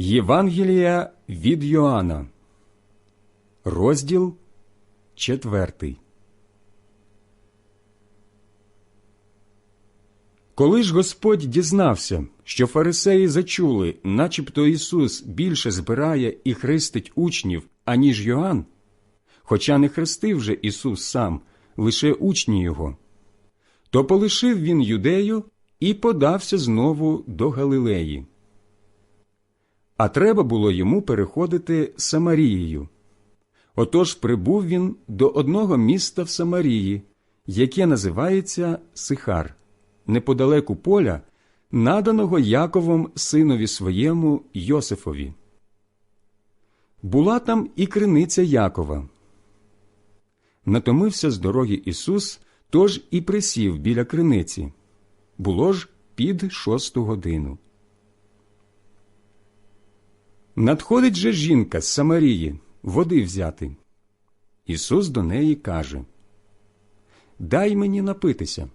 Євангелія від Йоанна, розділ четвертий. Коли ж Господь дізнався, що фарисеї зачули, начебто Ісус більше збирає і хрестить учнів, аніж Йоанн, хоча не хрестив же Ісус сам, лише учні Його, то полишив він юдею і подався знову до Галилеї. А треба було йому переходити Самарією. Отож прибув він до одного міста в Самарії, яке називається Сихар, неподалеку поля, наданого Яковом синові своєму Йосифові. Була там і криниця Якова. Натомився з дороги Ісус, тож і присів біля криниці. Було ж під шосту годину. Надходить же жінка з Самарії води взяти. Ісус до неї каже Дай мені напитися.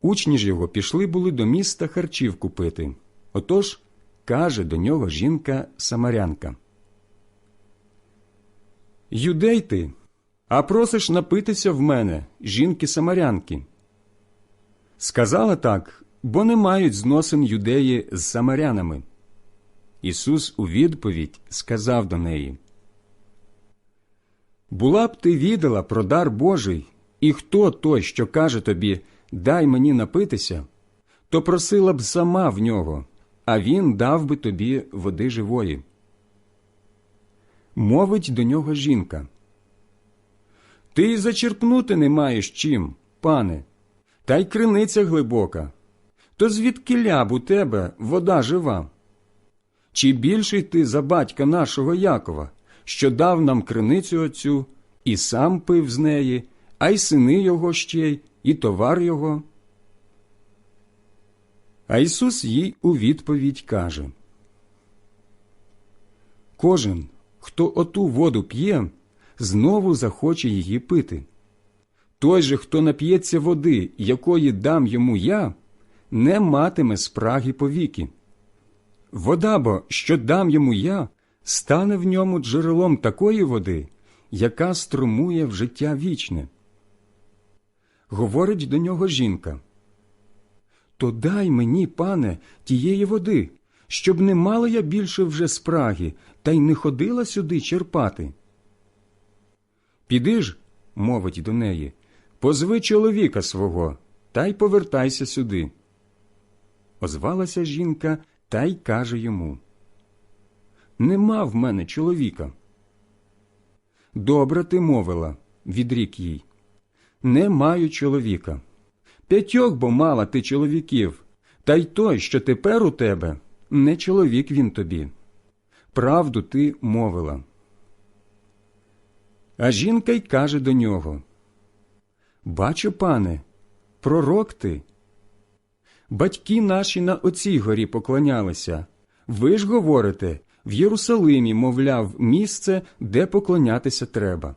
Учні ж його пішли були до міста харчів купити. Отож каже до нього жінка Самарянка. Юдей ти, а просиш напитися в мене, жінки Самарянки. Сказала так, бо не мають зносин юдеї з самарянами. Ісус у відповідь сказав до неї Була б ти відала про дар Божий, і хто той, що каже тобі Дай мені напитися, то просила б сама в нього, а він дав би тобі води живої. Мовить до нього жінка. Ти й зачерпнути не маєш чим, пане, та й криниця глибока. То звідки ляб у тебе вода жива? Чи більший ти за батька нашого Якова, що дав нам криницю оцю, і сам пив з неї, а й сини його ще й, і товар його? А Ісус їй у відповідь каже Кожен, хто оту воду п'є, знову захоче її пити. Той же, хто нап'ється води, якої дам йому я, не матиме спраги повіки. Вода бо, що дам йому я, стане в ньому джерелом такої води, яка струмує в життя вічне. Говорить до нього жінка. То дай мені, пане, тієї води, щоб не мала я більше вже спраги, та й не ходила сюди черпати. Піди ж, мовить до неї, позви чоловіка свого, та й повертайся сюди. Озвалася жінка та й каже йому Нема в мене чоловіка. Добре ти мовила, відрік їй. Не маю чоловіка. П'ятьох бо мала ти чоловіків, та й той, що тепер у тебе, не чоловік він тобі. Правду ти мовила. А жінка й каже до нього Бачу, пане, пророк ти. Батьки наші на оцій горі поклонялися. Ви ж говорите, в Єрусалимі, мовляв, місце, де поклонятися треба.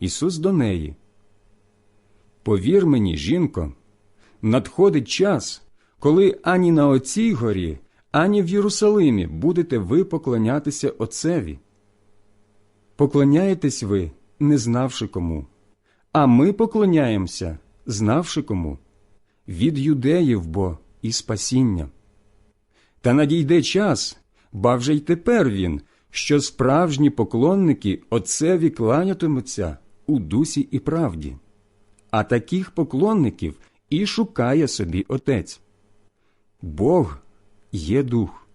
Ісус до неї. Повір мені, жінко, надходить час, коли ані на оцій горі, ані в Єрусалимі будете ви поклонятися Отцеві. Поклоняєтесь ви, не знавши кому, а ми поклоняємося, знавши кому від юдеїв бо і спасіння. Та надійде час, ба вже й тепер він, що справжні поклонники Отцеві кланятимуться у дусі і правді, а таких поклонників і шукає собі Отець. Бог є дух.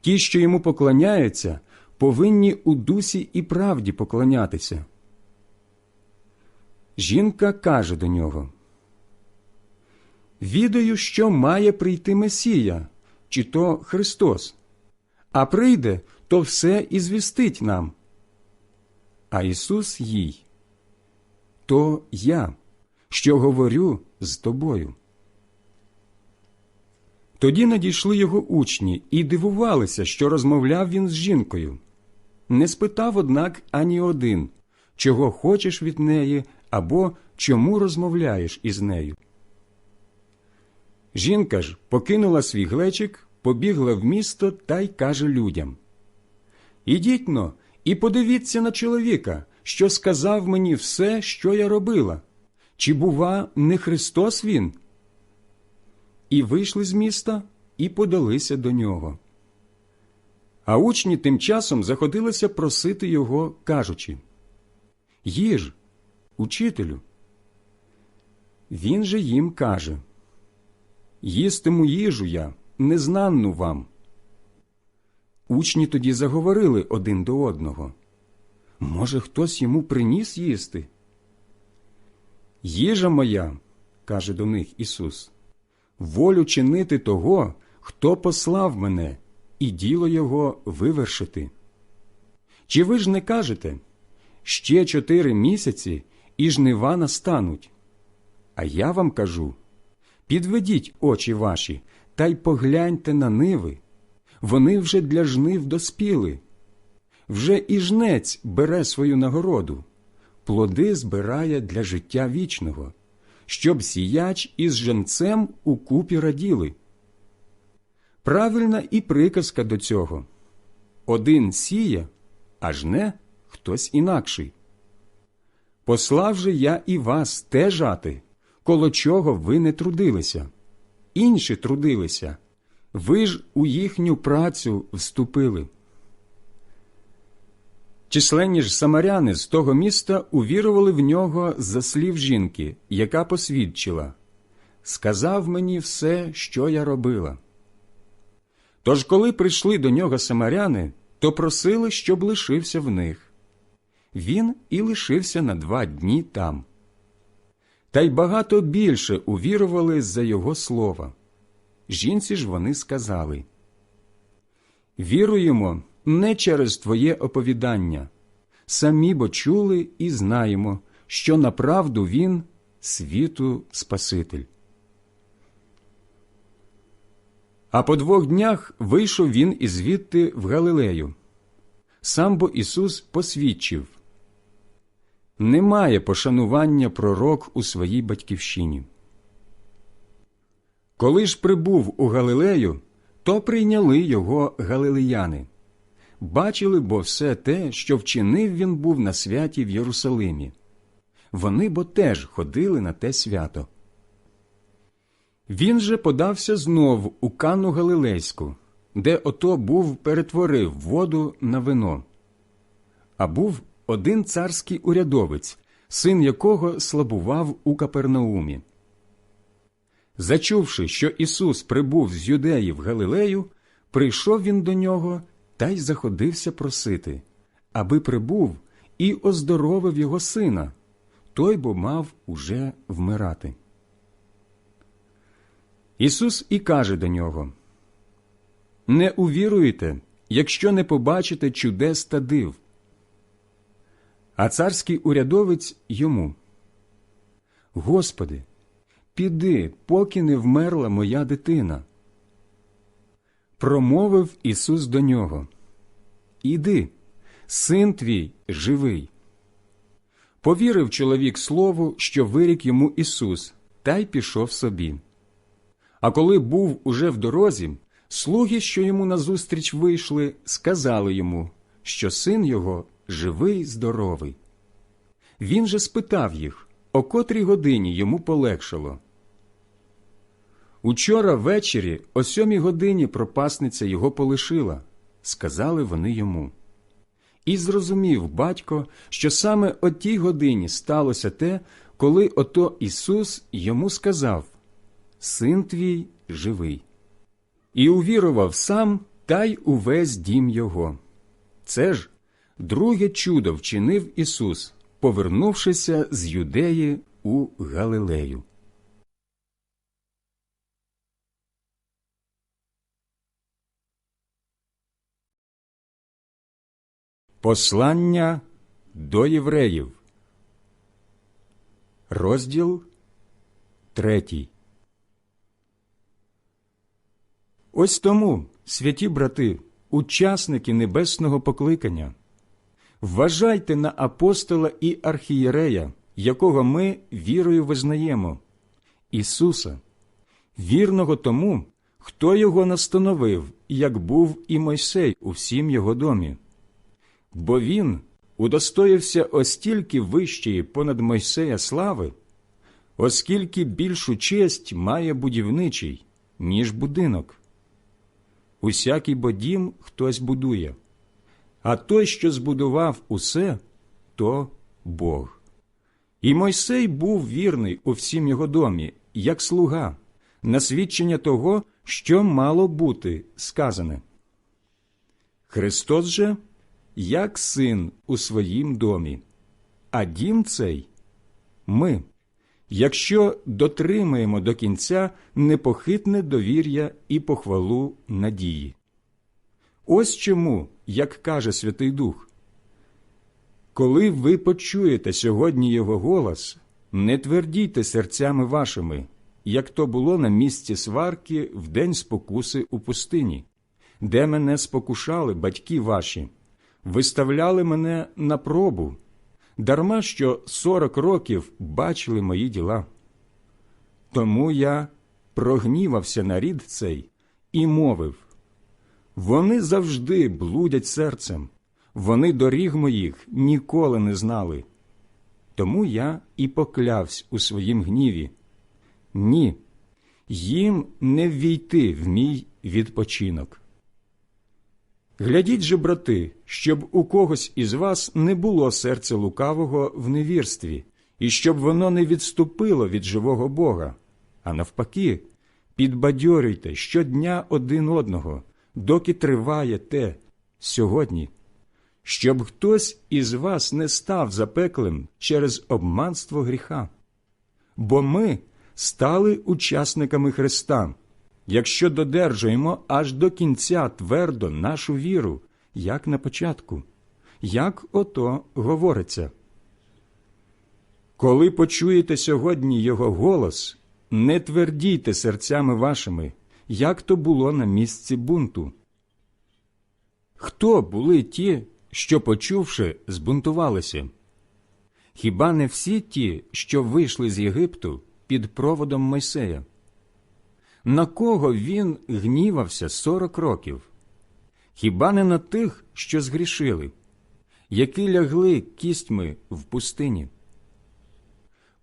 Ті, що йому поклоняються, повинні у дусі і правді поклонятися. Жінка каже до нього Відаю, що має прийти Месія, чи то Христос, а прийде, то все і звістить нам. А Ісус їй то я, що говорю з тобою. Тоді надійшли його учні і дивувалися, що розмовляв він з жінкою. Не спитав, однак, ані один, чого хочеш від неї або чому розмовляєш із нею. Жінка ж покинула свій глечик, побігла в місто та й каже людям Ідіть но і подивіться на чоловіка, що сказав мені все, що я робила. Чи, бува, не Христос він? І вийшли з міста і подалися до нього. А учні тим часом заходилися просити його, кажучи Їж, учителю. Він же їм каже Їстиму їжу я, незнанну вам. Учні тоді заговорили один до одного. Може, хтось йому приніс їсти? Їжа моя, каже до них Ісус, волю чинити того, хто послав мене, і діло його вивершити. Чи ви ж не кажете ще чотири місяці і жнива настануть? А я вам кажу підведіть очі ваші та й погляньте на ниви. Вони вже для жнив доспіли. Вже і жнець бере свою нагороду, плоди збирає для життя вічного, щоб сіяч із женцем у купі раділи. Правильна і приказка до цього один сіє, а жне хтось інакший. Послав же я і вас те жати, коло чого ви не трудилися, інші трудилися, ви ж у їхню працю вступили. Численні ж самаряни з того міста увірували в нього за слів жінки, яка посвідчила Сказав мені все, що я робила. Тож, коли прийшли до нього самаряни, то просили, щоб лишився в них. Він і лишився на два дні там. Та й багато більше увірували за його слова. Жінці ж вони сказали Віруємо не через Твоє оповідання, самі бо чули і знаємо, що направду Він світу Спаситель. А по двох днях вийшов він із звідти в Галилею. Сам бо Ісус посвідчив немає пошанування пророк у своїй батьківщині. Коли ж прибув у Галилею, то прийняли його галилеяни. Бачили бо все те, що вчинив він був на святі в Єрусалимі. Вони бо теж ходили на те свято. Він же подався знов у Канну Галилейську, де ото був перетворив воду на вино. А був один царський урядовець, син якого слабував у Капернаумі. Зачувши, що Ісус прибув з юдеї в Галилею, прийшов він до нього та й заходився просити, аби прибув і оздоровив його сина, той бо мав уже вмирати. Ісус і каже до нього Не увіруєте, якщо не побачите чудес та див. А царський урядовець йому Господи, піди, поки не вмерла моя дитина. Промовив Ісус до нього Іди, син твій живий. Повірив чоловік слову, що вирік йому Ісус, та й пішов собі. А коли був уже в дорозі, слуги, що йому назустріч вийшли, сказали йому, що син його живий, здоровий. Він же спитав їх, о котрій годині йому полегшало. Учора ввечері о сьомій годині пропасниця його полишила, сказали вони йому. І зрозумів батько, що саме о тій годині сталося те, коли ото Ісус йому сказав Син твій живий. І увірував сам та й увесь дім його. Це ж друге чудо вчинив Ісус, повернувшися з юдеї у Галилею. Послання до євреїв. Розділ третій. Ось тому, святі брати, учасники небесного покликання, вважайте на апостола і архієрея, якого ми вірою визнаємо, Ісуса, вірного тому, хто його настановив, як був і Мойсей у всім його домі? Бо він удостоївся остільки вищої понад Мойсея слави, оскільки більшу честь має будівничий, ніж будинок. Усякий бо дім хтось будує, а той, що збудував усе, то Бог. І Мойсей був вірний у всім його домі, як слуга, на свідчення того, що мало бути сказане. Христос же як син у своїм домі, а дім цей ми, якщо дотримаємо до кінця непохитне довір'я і похвалу надії. Ось чому, як каже Святий Дух, коли ви почуєте сьогодні Його голос, не твердійте серцями вашими, як то було на місці сварки в день спокуси у пустині, де мене спокушали батьки ваші, виставляли мене на пробу, дарма що сорок років бачили мої діла. Тому я прогнівався на рід цей і мовив вони завжди блудять серцем, вони доріг моїх ніколи не знали. Тому я і поклявсь у своїм гніві. Ні, їм не ввійти в мій відпочинок. Глядіть же, брати, щоб у когось із вас не було серця лукавого в невірстві, і щоб воно не відступило від живого Бога, а навпаки, підбадьорюйте щодня один одного, доки триває те сьогодні, щоб хтось із вас не став запеклим через обманство гріха. Бо ми стали учасниками Христа, якщо додержуємо аж до кінця твердо нашу віру, як на початку, як ото говориться. Коли почуєте сьогодні Його голос, не твердійте серцями вашими, як то було на місці бунту. Хто були ті, що, почувши, збунтувалися? Хіба не всі ті, що вийшли з Єгипту під проводом Мойсея? На кого він гнівався сорок років? Хіба не на тих, що згрішили, які лягли кістьми в пустині?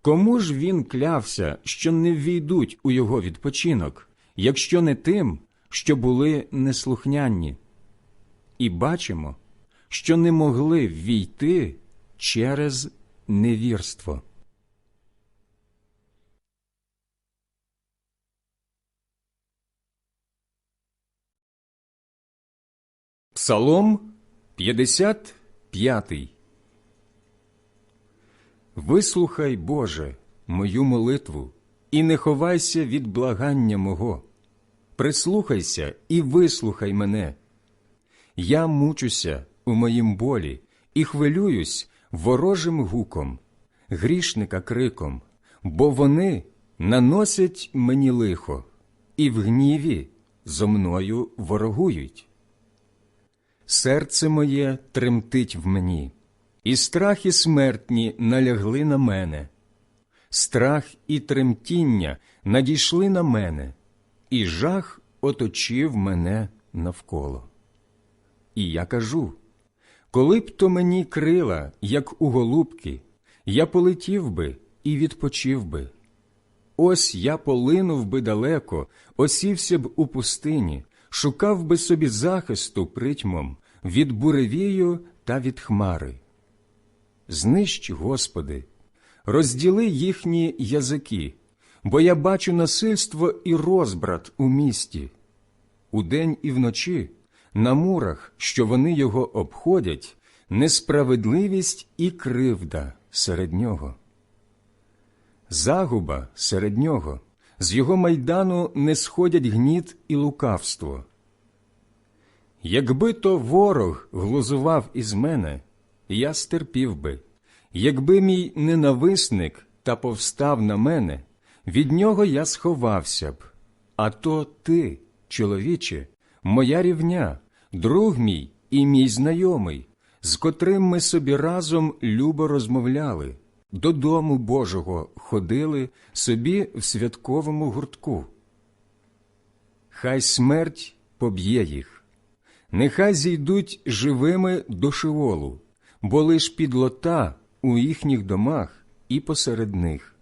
Кому ж він клявся, що не ввійдуть у його відпочинок, якщо не тим, що були неслухняні? І бачимо, що не могли ввійти через невірство. Псалом 55 Вислухай, Боже, мою молитву, і не ховайся від благання мого. Прислухайся і вислухай мене. Я мучуся у моїм болі і хвилююсь ворожим гуком, грішника криком, бо вони наносять мені лихо, і в гніві зо мною ворогують. Серце моє тремтить в мені, і страхи смертні налягли на мене. Страх і тремтіння надійшли на мене, і жах оточив мене навколо. І я кажу коли б то мені крила, як у голубки, я полетів би і відпочив би. Ось я полинув би далеко, осівся б у пустині, шукав би собі захисту притьмом від буревію та від хмари. Знищ, Господи, розділи їхні язики, бо я бачу насильство і розбрат у місті. Удень і вночі на мурах, що вони його обходять, несправедливість і кривда серед нього. Загуба серед нього, з його майдану не сходять гніт і лукавство. Якби то ворог глузував із мене, я стерпів би, якби мій ненависник та повстав на мене, від нього я сховався б. А то ти, чоловіче, моя рівня, друг мій і мій знайомий, з котрим ми собі разом любо розмовляли, додому Божого ходили собі в святковому гуртку. хай смерть поб'є їх, нехай зійдуть живими до шиволу, бо лиш підлота у їхніх домах і посеред них.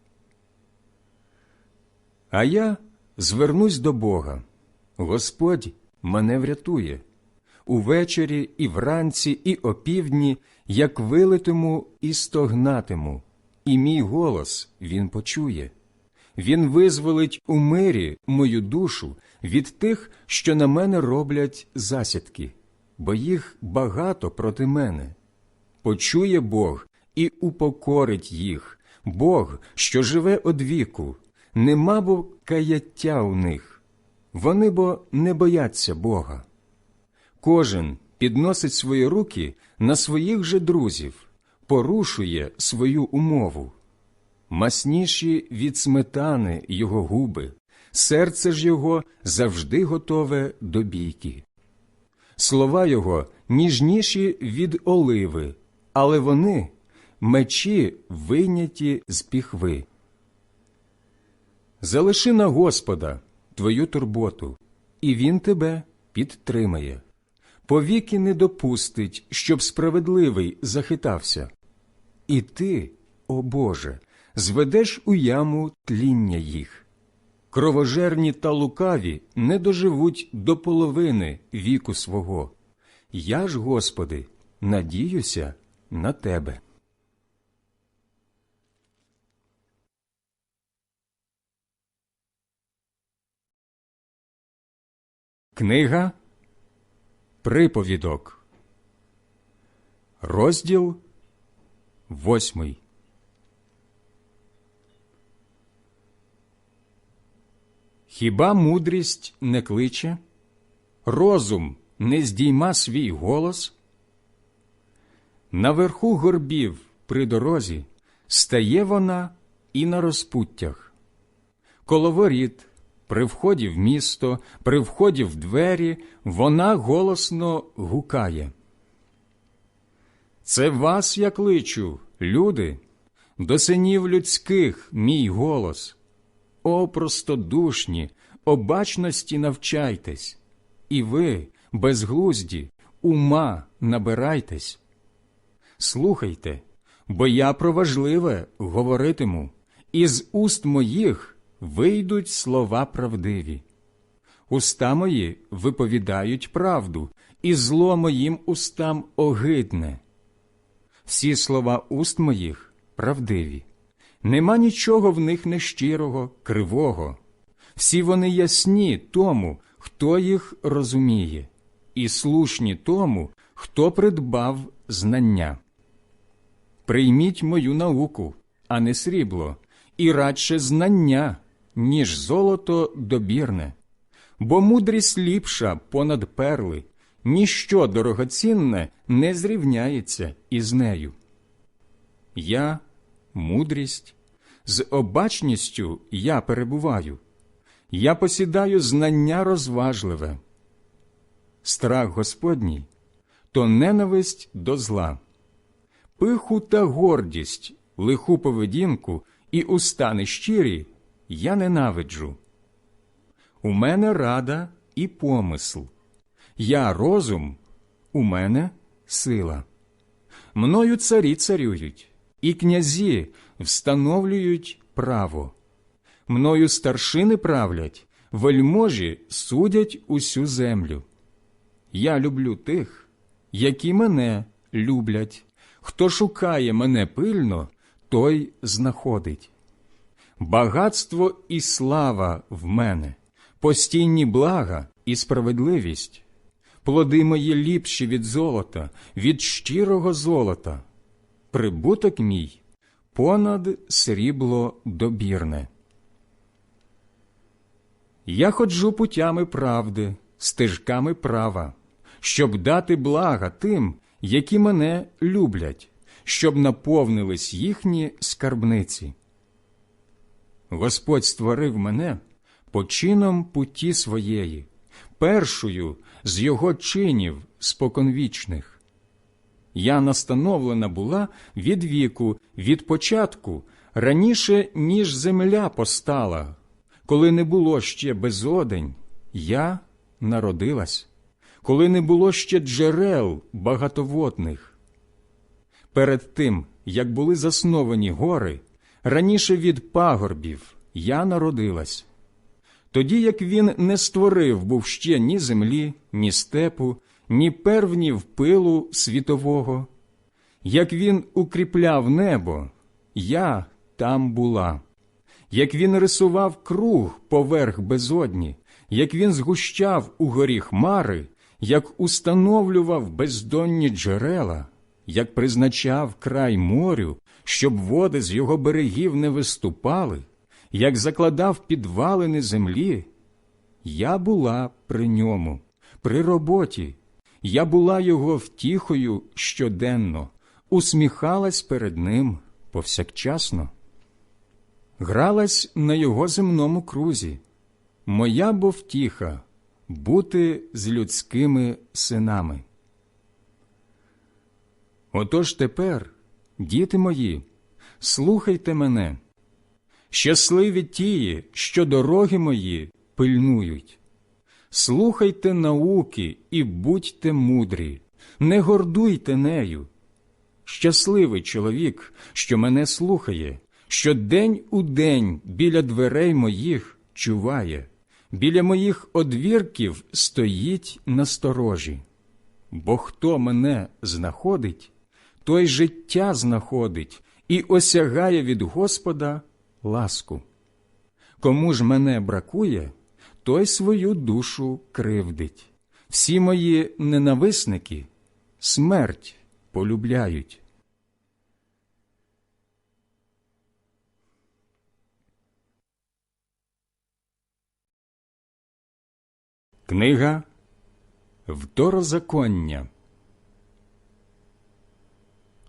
А я звернусь до Бога. Господь мене врятує. Увечері і вранці, і опівдні, як вилитиму і стогнатиму, і мій голос він почує. Він визволить у мирі мою душу від тих, що на мене роблять засідки, бо їх багато проти мене. Почує Бог і упокорить їх, Бог, що живе одвіку, нема бо каяття у них. Вони бо не бояться Бога. Кожен підносить свої руки на своїх же друзів, порушує свою умову. Масніші від сметани його губи, серце ж його завжди готове до бійки. Слова його ніжніші від оливи, але вони мечі вийняті з піхви. Залиши на Господа твою турботу, і Він тебе підтримає. Повіки не допустить, щоб справедливий захитався. І ти, о Боже, зведеш у яму тління їх. Кровожерні та лукаві не доживуть до половини віку свого. Я ж, Господи, надіюся на Тебе. Книга Приповідок, розділ восьмий. Хіба мудрість не кличе, розум не здійма свій голос? Наверху горбів при дорозі стає вона і на розпуттях. Коло воріт, при вході в місто, при вході в двері, вона голосно гукає. Це вас я кличу, люди, до синів людських мій голос. О, простодушні, обачності навчайтесь, і ви, безглузді, ума набирайтесь. Слухайте, бо я про важливе говоритиму, і з уст моїх вийдуть слова правдиві. Уста мої виповідають правду, і зло моїм устам огидне. Всі слова уст моїх правдиві. Нема нічого в них нещирого, кривого. Всі вони ясні тому, хто їх розуміє, і слушні тому, хто придбав знання. Прийміть мою науку, а не срібло, і радше знання, ніж золото добірне, бо мудрість ліпша понад перли, ніщо дорогоцінне не зрівняється із нею. Я мудрість, з обачністю я перебуваю, я посідаю знання розважливе. Страх Господній то ненависть до зла, пиху та гордість, лиху поведінку і уста нещирі я ненавиджу. У мене рада і помисл, я розум, у мене сила. Мною царі царюють, і князі встановлюють право. Мною старшини правлять, вельможі судять усю землю. Я люблю тих, які мене люблять. Хто шукає мене пильно, той знаходить. Багатство і слава в мене, постійні блага і справедливість, плоди мої ліпші від золота, від щирого золота, прибуток мій понад срібло добірне. Я ходжу путями правди, стежками права, щоб дати блага тим, які мене люблять, щоб наповнились їхні скарбниці. Господь створив мене почином путі своєї, першою з його чинів споконвічних. Я настановлена була від віку, від початку, раніше, ніж земля постала, коли не було ще безодень, я народилась, коли не було ще джерел багатоводних. Перед тим, як були засновані гори, раніше від пагорбів я народилась. Тоді як він не створив був ще ні землі, ні степу, ні первнів пилу світового, як він укріпляв небо, я там була, як він рисував круг поверх безодні, як він згущав у горі хмари, як установлював бездонні джерела, як призначав край морю, щоб води з його берегів не виступали, як закладав підвалини землі, я була при ньому, при роботі, я була його втіхою щоденно, усміхалась перед ним повсякчасно. Гралась на його земному крузі, моя бо втіха бути з людськими синами. Отож тепер, діти мої, слухайте мене, щасливі тії, що дороги мої пильнують. Слухайте науки і будьте мудрі, не гордуйте нею. Щасливий чоловік, що мене слухає, що день у день біля дверей моїх чуває, біля моїх одвірків стоїть на сторожі. Бо хто мене знаходить, той життя знаходить і осягає від Господа ласку. Кому ж мене бракує, той свою душу кривдить. Всі мої ненависники смерть полюбляють. Книга Второзаконня,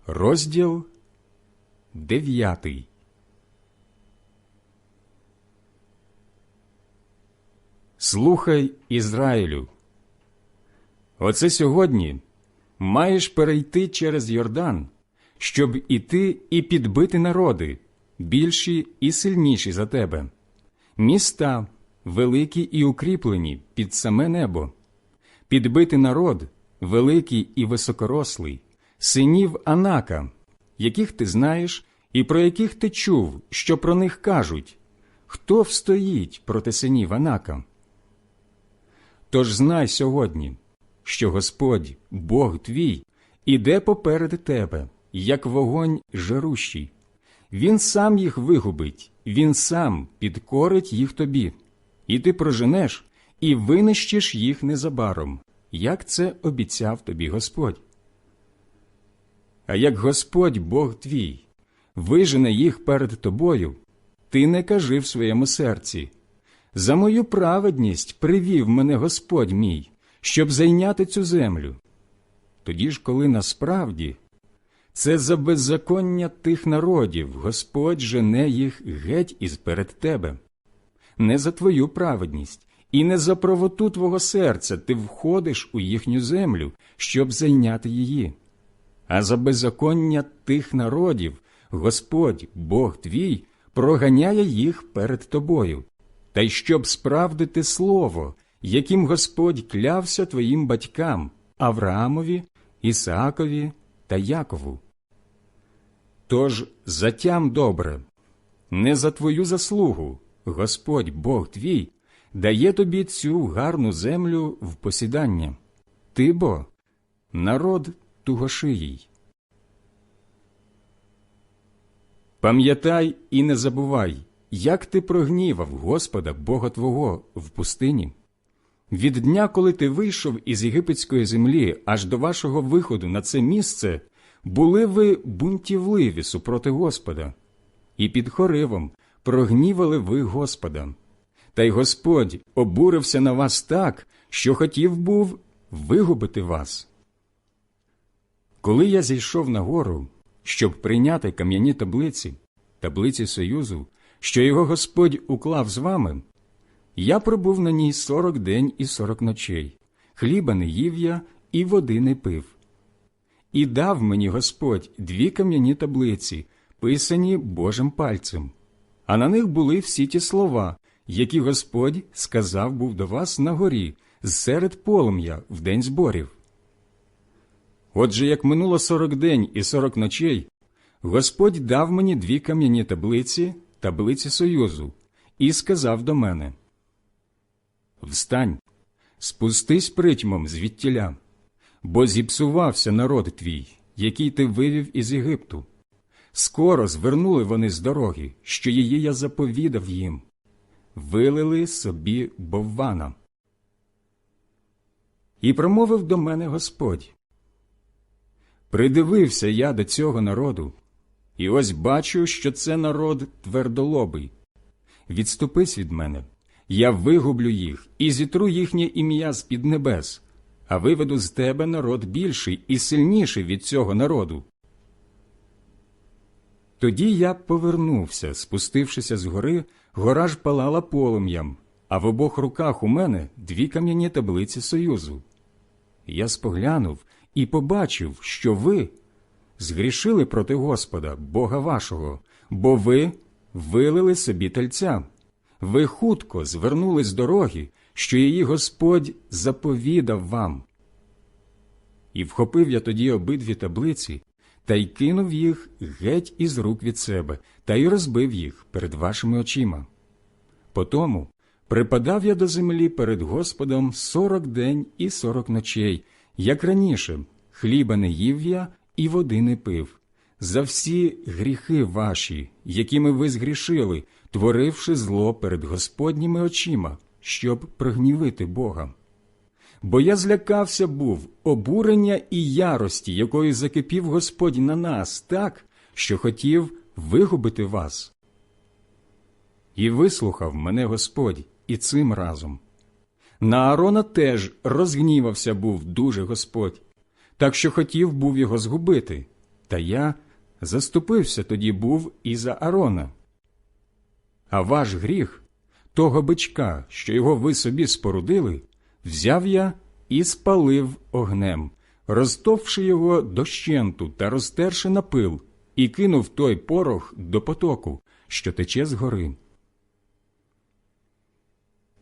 розділ дев'ятий. Слухай, Ізраїлю. Оце сьогодні маєш перейти через Йордан, щоб іти і підбити народи, більші і сильніші за тебе, міста великі і укріплені під саме небо, підбити народ, великий і високорослий, синів Анака, яких ти знаєш і про яких ти чув, що про них кажуть, хто встоїть проти синів Анака. Тож знай сьогодні, що Господь, Бог твій, іде поперед тебе, як вогонь жарущий. Він сам їх вигубить, він сам підкорить їх тобі, і ти проженеш і винищиш їх незабаром, як це обіцяв тобі Господь. А як Господь Бог твій вижене їх перед тобою, ти не кажи в своєму серці. За мою праведність привів мене Господь мій, щоб зайняти цю землю. Тоді ж, коли насправді це за беззаконня тих народів Господь жене їх геть із перед тебе, не за твою праведність і не за правоту твого серця ти входиш у їхню землю, щоб зайняти її, а за беззаконня тих народів Господь, Бог твій, проганяє їх перед тобою та й щоб справдити слово, яким Господь клявся твоїм батькам Авраамові, Ісаакові та Якову. Тож затям добре, не за твою заслугу Господь Бог твій дає тобі цю гарну землю в посідання. Ти бо народ тугошиїй. Пам'ятай і не забувай, як ти прогнівав Господа Бога Твого в пустині? Від дня, коли ти вийшов із єгипетської землі аж до вашого виходу на це місце, були ви бунтівливі супроти Господа, і під хоривом прогнівали ви Господа. Та й Господь обурився на вас так, що хотів був вигубити вас. Коли я зійшов на гору, щоб прийняти кам'яні таблиці, таблиці Союзу, що його Господь уклав з вами, я пробув на ній сорок день і сорок ночей, хліба не їв я і води не пив. І дав мені Господь дві кам'яні таблиці, писані Божим пальцем, а на них були всі ті слова, які Господь сказав був до вас на горі, серед полум'я в день зборів. Отже, як минуло сорок день і сорок ночей, Господь дав мені дві кам'яні таблиці, таблиці Союзу, і сказав до мене Встань, спустись притьмом звідтіля, бо зіпсувався народ твій, який ти вивів із Єгипту. Скоро звернули вони з дороги, що її я заповідав їм, вилили собі боввана. І промовив до мене Господь. Придивився я до цього народу, і ось бачу, що це народ твердолобий. Відступись від мене, я вигублю їх і зітру їхнє ім'я з під небес, а виведу з тебе народ більший і сильніший від цього народу. Тоді я повернувся, спустившися з гори, гора ж палала полум'ям, а в обох руках у мене дві кам'яні таблиці Союзу. Я споглянув і побачив, що ви згрішили проти Господа, Бога вашого, бо ви вилили собі тельця. Ви хутко звернули з дороги, що її Господь заповідав вам. І вхопив я тоді обидві таблиці та й кинув їх геть із рук від себе, та й розбив їх перед вашими очима. Потому припадав я до землі перед Господом сорок день і сорок ночей, як раніше, хліба не їв я і води не пив, за всі гріхи ваші, якими ви згрішили, творивши зло перед Господніми очима, щоб прогнівити Бога. Бо я злякався був обурення і ярості, якою закипів Господь на нас, так, що хотів вигубити вас. І вислухав мене Господь і цим разом. На Аарона теж розгнівався був дуже Господь, так що хотів був його згубити, та я заступився тоді був і за Аарона. А ваш гріх, того бичка, що його ви собі спорудили, взяв я і спалив огнем, розтовши його дощенту та розтерши на пил, і кинув той порох до потоку, що тече з гори.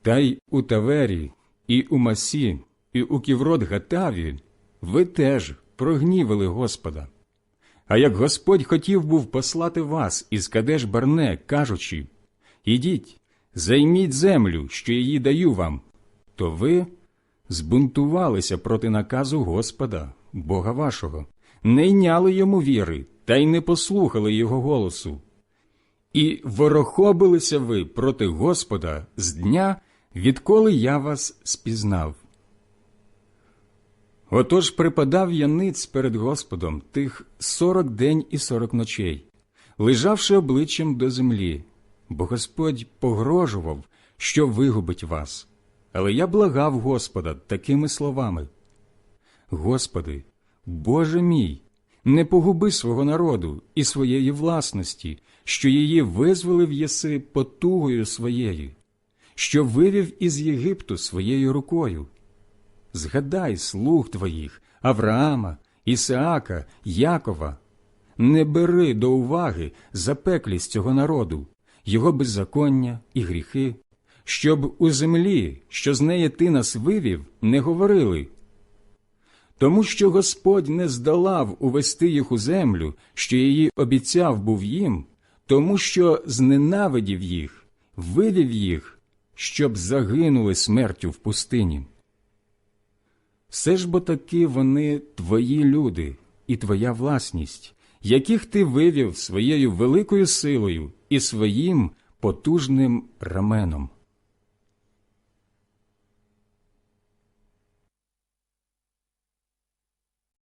Та й у Тавері, і у Масі, і у Ківрод Гатаві ви теж прогнівили Господа. А як Господь хотів був послати вас із Кадеш Барне, кажучи Ідіть, займіть землю, що її даю вам, то ви збунтувалися проти наказу Господа, Бога вашого, не йняли йому віри та й не послухали його голосу. І ворохобилися ви проти Господа з дня, відколи я вас спізнав. Отож припадав я ниць перед Господом тих сорок день і сорок ночей, лежавши обличчям до землі, бо Господь погрожував, що вигубить вас. Але я благав Господа такими словами: Господи, Боже мій, не погуби свого народу і своєї власності, що її визволив єси потугою своєю, що вивів із Єгипту своєю рукою. Згадай слуг твоїх, Авраама, Ісаака, Якова, не бери до уваги запеклість цього народу, його беззаконня і гріхи, щоб у землі, що з неї ти нас вивів, не говорили. Тому що Господь не здолав увести їх у землю, що її обіцяв був їм, тому що зненавидів їх, вивів їх, щоб загинули смертю в пустині. Все ж бо таки вони твої люди і твоя власність, яких ти вивів своєю великою силою і своїм потужним раменом.